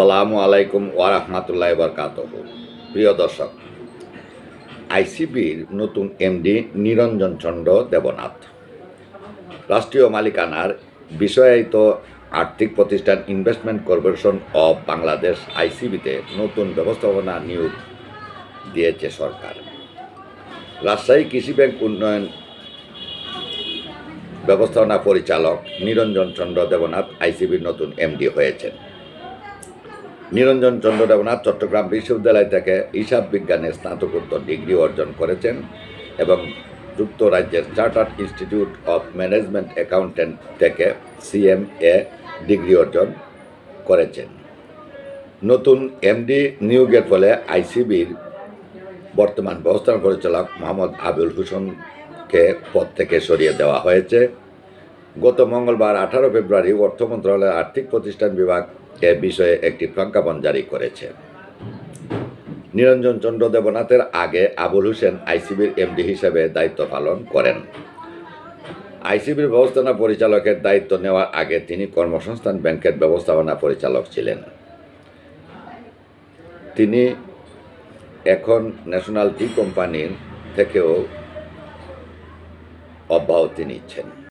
আসসালামু আলাইকুম ওয়ারহমাতুল্লাহ বরকাত প্রিয় দর্শক, আইসিবির নতুন এমডি নিরঞ্জন চন্দ্র দেবনাথ, রাষ্ট্রীয় মালিকানার বিষয়ায়িত আর্থিক প্রতিষ্ঠান ইনভেস্টমেন্ট কর্পোরেশন অব বাংলাদেশ আইসিবিতে নতুন ব্যবস্থাপনা নিয়োগ দিয়েছে সরকার। রাজশাহী কৃষি ব্যাংক উন্নয়ন ব্যবস্থাপনা পরিচালক নিরঞ্জন চন্দ্র দেবনাথ আইসিবির নতুন এমডি হয়েছেন। নিরঞ্জন চন্দ্র দেবনাথ চট্টগ্রাম বিশ্ববিদ্যালয় থেকে হিসাব বিজ্ঞানে স্নাতকোত্তর ডিগ্রি অর্জন করেছেন এবং যুক্তরাজ্যের chartered institute of management accountant থেকে সিএমএ ডিগ্রি অর্জন করেছেন। নতুন এমডি নিয়োগের ফলে আইসিবির বর্তমান ব্যবস্থাপনা পরিচালক মোহাম্মদ আবুল হোসেনকে পদ থেকে সরিয়ে দেওয়া হয়েছে। গত মঙ্গলবার আঠারো ফেব্রুয়ারি অর্থ মন্ত্রণালয়ের আর্থিক প্রতিষ্ঠান বিভাগ এ বিষয়ে একটি প্রজ্ঞাপন জারি করেছে। নিরঞ্জন চন্দ্র দেবনাথের আগে আবুল হোসেন আইসিবির এমডি হিসেবে দায়িত্ব পালন করেন। আইসিবির ব্যবস্থাপনা পরিচালকের দায়িত্ব নেওয়ার আগে তিনি কর্মসংস্থান ব্যাংকের ব্যবস্থাপনা পরিচালক ছিলেন। তিনি এখন ন্যাশনাল টি কোম্পানির থেকেও অব্যাহতি নিচ্ছেন।